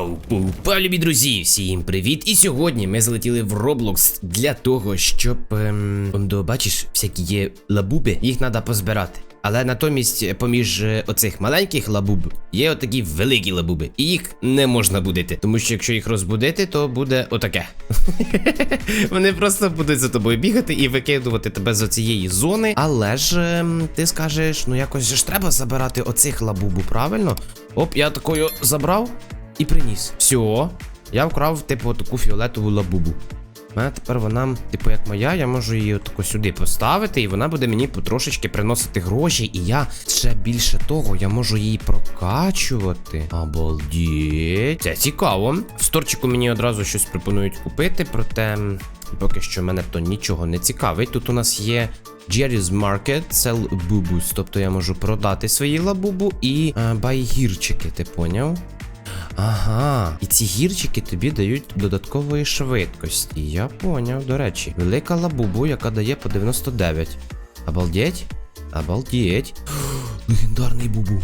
Пау, пау, любі друзі, всім привіт! І сьогодні ми залетіли в Roblox для того, щоб. Ем, ондо, бачиш, всякі є лабуби, їх треба позбирати. Але натомість, е, поміж е, оцих маленьких лабуб є отакі великі лабуби, і їх не можна будити. Тому що якщо їх розбудити, то буде отаке. Вони просто будуть за тобою бігати і викидувати тебе з оцієї зони. Але ж ем, ти скажеш, ну якось ж треба забирати оцих лабубу, правильно? Оп, я такою забрав і приніс. Все, я вкрав, типу, таку фіолетову лабубу. У мене тепер вона, типу, як моя, я можу її отако сюди поставити, і вона буде мені потрошечки приносити гроші. І я ще більше того, я можу її прокачувати. Обалдіть. Це цікаво. В сторчику мені одразу щось пропонують купити, проте поки що мене то нічого не цікавить. Тут у нас є. Jerry's Market Sell Bubus, тобто я можу продати свої лабубу і е, байгірчики, ти поняв? Ага, і ці гірчики тобі дають додаткової швидкості. Я поняв, до речі, велика лабубу, яка дає по 99. Обалдеть? Обалдеть. Легендарний бубу.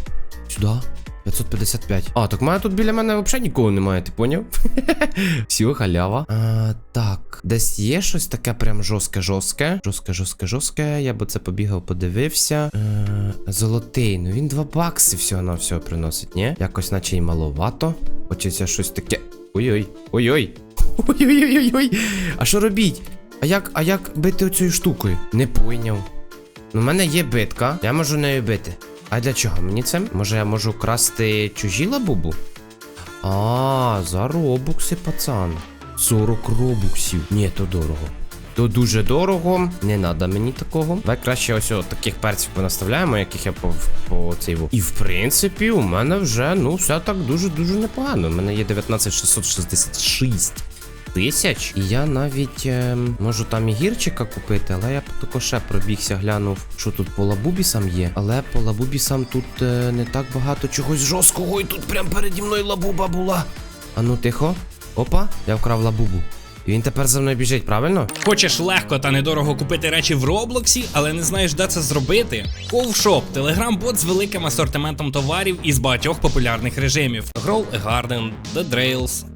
Сюди. 555. А, так мене тут біля мене взагалі нікого немає, ти поняв? Все, халява. А, так, десь є щось таке прям жорстке, жорстке. Жорстке, жорстке, жорстке. Я би це побігав, подивився. Е, золотий. Ну він 2 бакси всього на всього приносить, ні? Якось наче й маловато. Хочеться щось таке. Ой-ой. Ой-ой. Ой-ой-ой-ой. А що робіть? А як, а як бити оцією штукою? Не пойняв. Ну, в мене є битка, я можу нею бити. А для чого мені це? Може я можу красти чужі лабубу? А, за робукси, пацан. 40 робуксів. Ні, то дорого. То дуже дорого, не треба мені такого. Давай краще ось от таких перців понаставляємо, яких я по, по цей. І в принципі, у мене вже ну все так дуже-дуже непогано. У мене є 19666 тисяч. І я навіть ем, можу там і гірчика купити, але я б тако ще пробігся, глянув, що тут по лабубісам є. Але по лабубісам тут е, не так багато чогось жорсткого, і тут прям переді мною лабуба була. А ну тихо. Опа, я вкрав лабубу. І він тепер за мною біжить, правильно? Хочеш легко та недорого купити речі в Роблоксі, але не знаєш, де це зробити? Ковшоп телеграм-бот з великим асортиментом товарів із багатьох популярних режимів: Grow a Garden, The Drails,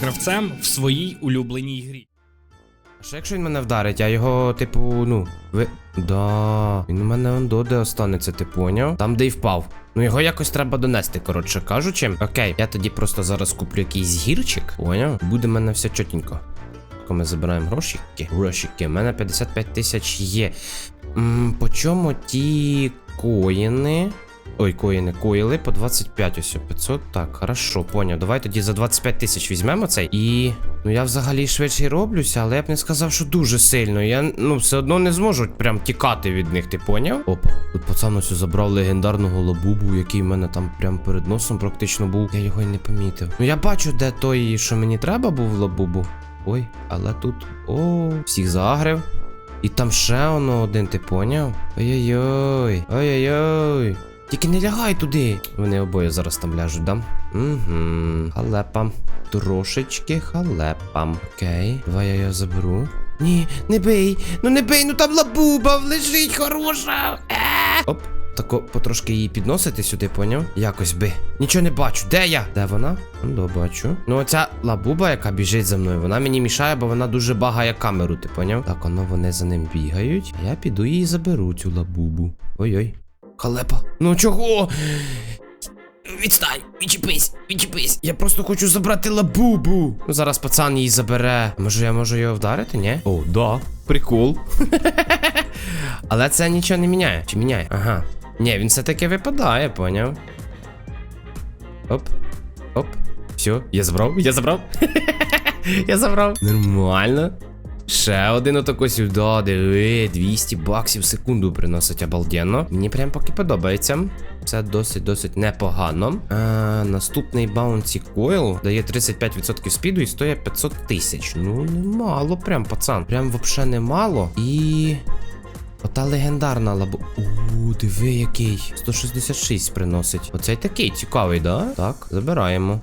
гравцем в своїй улюбленій грі. Що якщо він мене вдарить, а його, типу, ну, ви. Да, він у мене он до де останеться, ти поняв? Там, де й впав. Ну його якось треба донести, коротше кажучи. Окей, я тоді просто зараз куплю якийсь гірчик, поняв? Буде в мене все чотенько. Тако ми забираємо грошики. Грошики. У мене 55 тисяч є. М, по чому ті коїни? Ой, коїни, коїли по 25, ось 500. Так, хорошо, поняв. Давай тоді за 25 тисяч візьмемо цей. І. Ну я взагалі швидше роблюся, але я б не сказав, що дуже сильно. Я ну все одно не зможу прям тікати від них, ти поняв? Опа, тут пацан ось забрав легендарного лабубу, який в мене там прям перед носом практично був. Я його й не помітив. Ну я бачу, де той, що мені треба був лабубу. Ой, але тут. О, всіх загрив. І там ще воно один, ти поняв? Ой-ой-ой. Ой-ой-ой. Тільки не лягай туди. Вони обоє зараз там ляжуть, да? Угу. Халепа. Трошечки халепа. Окей. Давай я його заберу. Ні, не бий. Ну не бий, ну там лабуба лежить хороша. Е. Оп. Тако потрошки її підносити сюди, поняв? Якось би. Нічого не бачу. Де я? Де вона? Ну, бачу. Ну, оця лабуба, яка біжить за мною, вона мені мішає, бо вона дуже багає камеру, ти поняв? Так, воно вони за ним бігають. Я піду і заберу цю лабубу. Ой-ой. Халепа. Ну чого? Відстань, відчепись, відчепись. Я просто хочу забрати лабубу. Ну зараз пацан її забере. Може я можу його вдарити, ні? О, да. Прикол. Але це нічого не міняє. Чи міняє? Ага. Ні, він все-таки випадає, поняв. Оп. Оп. Все, я забрав, я забрав. я забрав. Нормально. Ще один отако сюди, диви, 200 баксів в секунду приносить обалденно. Мені прям поки подобається. Це досить-досить непогано. А, наступний Bounty Coil дає 35% спіду і стоїть 500 тисяч. Ну, немало, прям, пацан. Прям вообще немало. І. Ота легендарна лабо. У, диви який. 166 приносить. Оцей такий цікавий, да? Так, забираємо.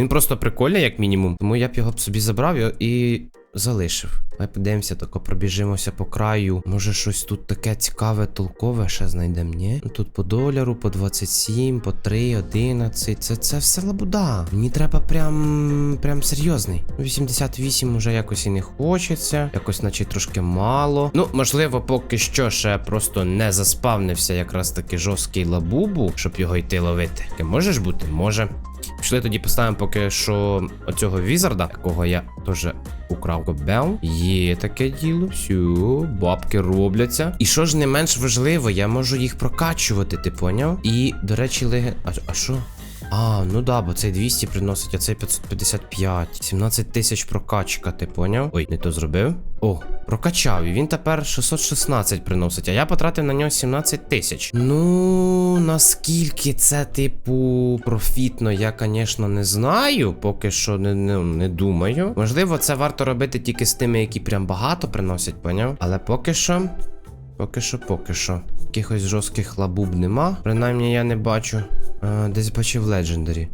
Він просто прикольний, як мінімум. Тому я б його б собі забрав і залишив. Давай подивимося, тако пробіжимося по краю. Може щось тут таке цікаве, толкове ще знайдемо, ні? Ну тут по доляру, по 27, по 3, 11. Це, це все лабуда. Мені треба прям прям серйозний. 88 уже якось і не хочеться. Якось, наче трошки мало. Ну, можливо, поки що ще просто не заспавнився якраз таки жорсткий лабубу, щоб його йти ловити. Таке можеш бути? Може. Пішли тоді поставимо поки що оцього візарда, якого я теж украв кобел. Є таке діло, Всю, бабки робляться. І що ж не менш важливо, я можу їх прокачувати, ти поняв? І, до речі, леген... А, що? Ну да, бо цей 200 приносить, а цей 555. 17 тисяч прокачка, ти поняв? Ой, не то зробив. О, прокачав. І він тепер 616 приносить, а я потратив на нього 17 тисяч. Ну, наскільки це, типу, профітно, я, звісно, не знаю. Поки що не, не, не думаю. Можливо, це варто робити тільки з тими, які прям багато приносять, поняв? Але поки що. Поки що, поки що. Якихось жорстких лабуб нема. Принаймні я не бачу. Десь бачив легендарі.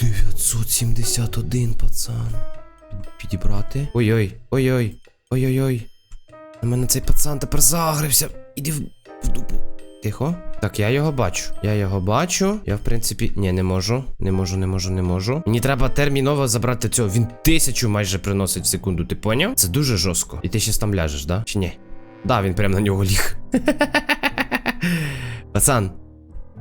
971, пацан. Підібрати. Ой-ой, ой-ой, ой-ой-ой. На мене цей пацан тепер загрився. Іди в, в дупу. Тихо. Так, я його бачу. Я його бачу. Я, в принципі, ні, не можу. Не можу, не можу, не можу. Мені треба терміново забрати цього. Він тисячу майже приносить в секунду, ти поняв? Це дуже жорстко. І ти ще там ляжеш, да? Чи ні? Да, він прям на нього ліг. Пацан.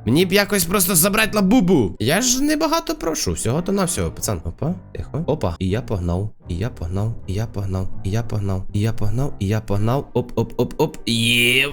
Мені б якось просто забрати лабубу. Я ж небагато прошу. Всього то на всього, пацан. Опа, тихо. Опа. І я погнав. І я погнав. І я погнав. І я погнав. І я погнав. І я погнав. Оп, оп, оп, оп. Є.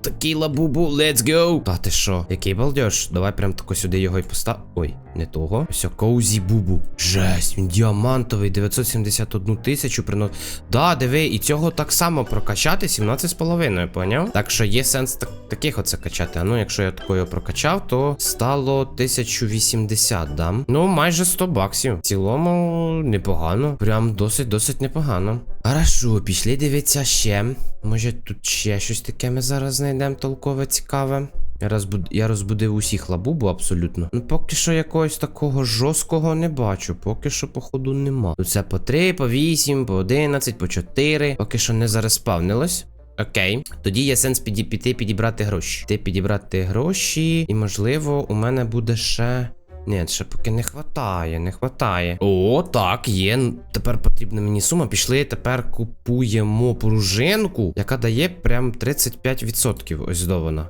Такий лабубу, let's go. Та ти що? Який балдеж? Давай прям тако сюди його і постав. Ой, не того. Все, коузі бубу. Жесть, він діамантовий, 971 тисячу приносить. Да, диви, і цього так само прокачати 17,5, поняв? Так що є сенс так, таких оце качати. А ну, якщо я такою прокачав, то стало 1080, да? Ну, майже 100 баксів. В цілому непогано. Прям досить-досить непогано. Хорошо, пішли дивитися ще. Може тут ще щось таке ми зараз знайдемо толкове, цікаве. Я, розбуд... я розбудив усіх лабубу абсолютно. Ну, поки що якогось такого жорсткого не бачу. Поки що, походу, нема. Тут це по 3, по 8, по 11, по 4. Поки що не зареспавнилось. Окей, тоді є сенс піді... піти підібрати гроші. Ти підібрати гроші, і можливо, у мене буде ще. Ні, ще поки не хватає, не хватає. О, так, є. Тепер потрібна мені сума. Пішли, тепер купуємо пружинку, яка дає прям 35%. Ось здована.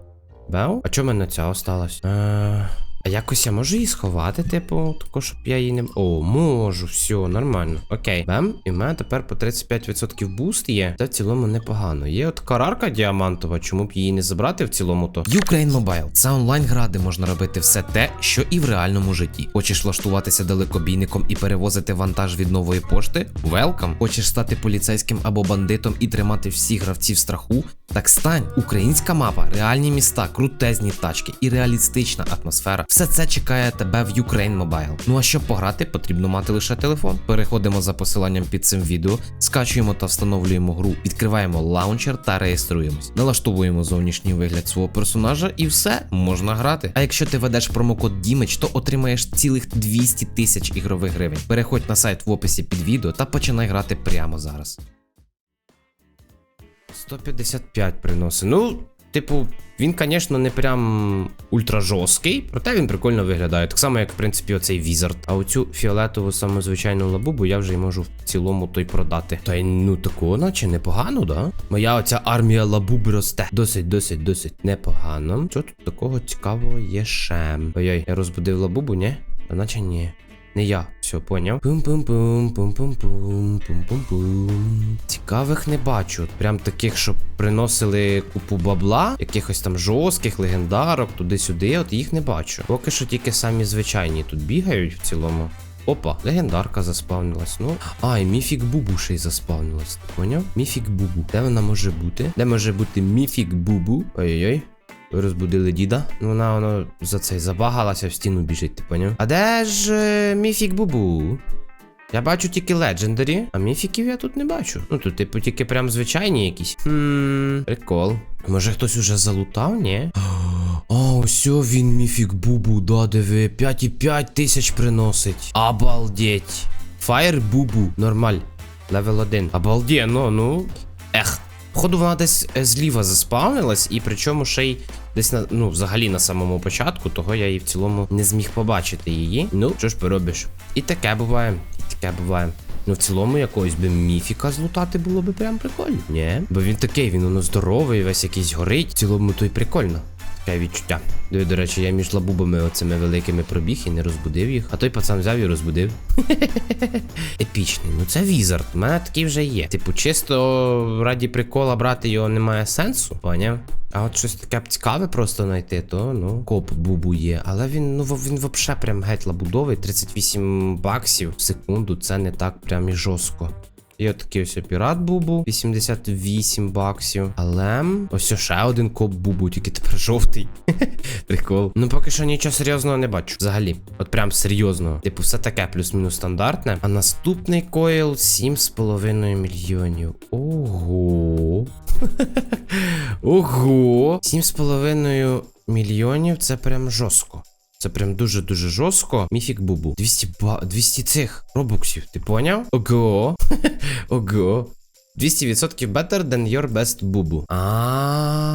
Бел? А чому мене ця осталась? Е, а якось я можу її сховати, типу, тако, щоб я її не. О, можу, все, нормально. Окей. Бем, і в мене тепер по 35% буст є. Це в цілому непогано. Є от карарка діамантова, чому б її не забрати в цілому то. Ukraine Mobile – це онлайн-гра, де можна робити все те, що і в реальному житті. Хочеш влаштуватися далекобійником і перевозити вантаж від нової пошти? Welcome! Хочеш стати поліцейським або бандитом і тримати всіх гравців страху? Так стань! Українська мапа, реальні міста, крутезні тачки і реалістична атмосфера. Все це чекає тебе в Ukraine Mobile. Ну а щоб пограти, потрібно мати лише телефон. Переходимо за посиланням під цим відео, скачуємо та встановлюємо гру, відкриваємо лаунчер та реєструємось. Налаштовуємо зовнішній вигляд свого персонажа і все можна грати. А якщо ти ведеш промокод Дімич, то отримаєш цілих 200 тисяч ігрових гривень. Переходь на сайт в описі під відео та починай грати прямо зараз. 155 приносить. Ну, типу, він, звісно, не прям ультра жорсткий, проте він прикольно виглядає. Так само, як, в принципі, оцей візард. А оцю фіолетову саму звичайну лабубу я вже й можу в цілому той продати. Та й ну такого, наче непогано, да? Моя оця армія лабуб росте. Досить, досить, досить непогано. Що тут такого цікавого є ще? Ой-ой, я розбудив лабубу, ні? Та наче ні. Не я, все, поняв. Пум-пум-пум, пум-пум-пум, пум-пум-пум. Цікавих не бачу. Прям таких, щоб приносили купу бабла, якихось там жорстких легендарок, туди-сюди, от їх не бачу. Поки що тільки самі звичайні тут бігають в цілому. Опа, легендарка заспавнилась. Ну. А, і міфік Бубу ще й заспавнилась. Поняв? Міфік Бубу. Де вона може бути? Де може бути міфік Бубу? Ой-ой-ой. Розбудили діда. Ну вона воно за цей забагалася в стіну біжить, ти поняв? А де ж е, міфік Бубу? Я бачу тільки легендарі, а міфіків я тут не бачу. Ну тут, типу, тільки прям звичайні якісь. Хм, прикол. Може хтось уже залутав, ні? А, ось він міфік Бубу, да, диви, 5,5 тисяч приносить. Обалдеть. Фаєр Бубу, нормаль. Левел 1. Обалденно, ну. Ех. Походу, вона десь е, зліва заспавнилась, і причому ще й десь на ну, взагалі на самому початку, того я і в цілому не зміг побачити її. Ну, що ж поробиш? І таке буває, і таке буває. Ну, в цілому якогось би міфіка злутати було би прям прикольно. Ні. Бо він такий, він воно здоровий, весь якийсь горить. В цілому то й прикольно. Таке відчуття. Диви, до речі, я між лабубами оцими великими пробіг і не розбудив їх. А той пацан взяв і розбудив. Епічний. Ну це візард. У мене такий вже є. Типу, чисто раді прикола брати його немає сенсу, поняв? А от щось таке цікаве просто знайти, то ну коп бубу є. Але він ну він вообще прям геть лабудовий. 38 баксів в секунду. Це не так прям і жорстко. І от такий ось пірат бубу, 88 баксів. Але ось ще один коп бубу, тільки тепер жовтий. Прикол. Ну поки що нічого серйозного не бачу. Взагалі. От прям серйозного. Типу, все таке плюс-мінус стандартне. А наступний койл 7,5 мільйонів. Ого. Ого. 7,5 мільйонів це прям жорстко. Це прям дуже-дуже жорстко. Міфік бубу. 200 ба... 200 цих робоксів. Ти поняв? Ого. Ого. 200% better than your best бубу. А.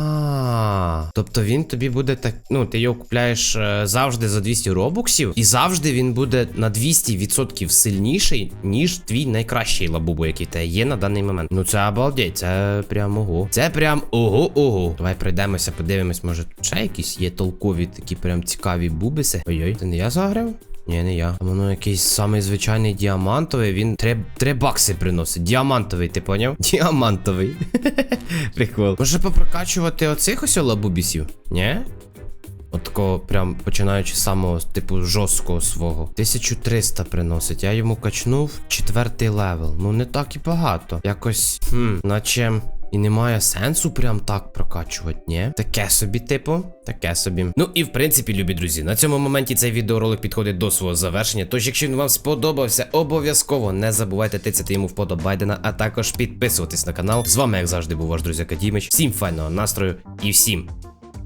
Тобто він тобі буде так. Ну, ти його купляєш е, завжди за 200 робоксів, і завжди він буде на 200% сильніший, ніж твій найкращий лабубу, який тебе є на даний момент. Ну це обалдеть, це прям ого. Це прям ого-ого. Давай пройдемося, подивимось, може тут ще якісь є толкові такі прям цікаві бубиси. Ой-ой, це не я заграв? Ні, не я. А воно якийсь самий звичайний діамантовий. Він 3, 3 бакси приносить. Діамантовий, ти поняв? Діамантовий. Прикол. Може попрокачувати оцих ось лабубісів? Ні? От такого прям починаючи з самого, типу, жорсткого свого. 1300 приносить. Я йому качнув четвертий левел. Ну не так і багато. Якось, хм, наче. І немає сенсу прям так прокачувати, ні? Таке собі, типу, таке собі. Ну і в принципі, любі друзі, на цьому моменті цей відеоролик підходить до свого завершення. Тож, якщо він вам сподобався, обов'язково не забувайте тицяти йому вподобайдена, а також підписуватись на канал. З вами, як завжди, був ваш друзяка Дімич. Всім файного настрою і всім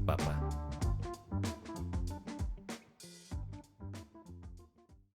па-па.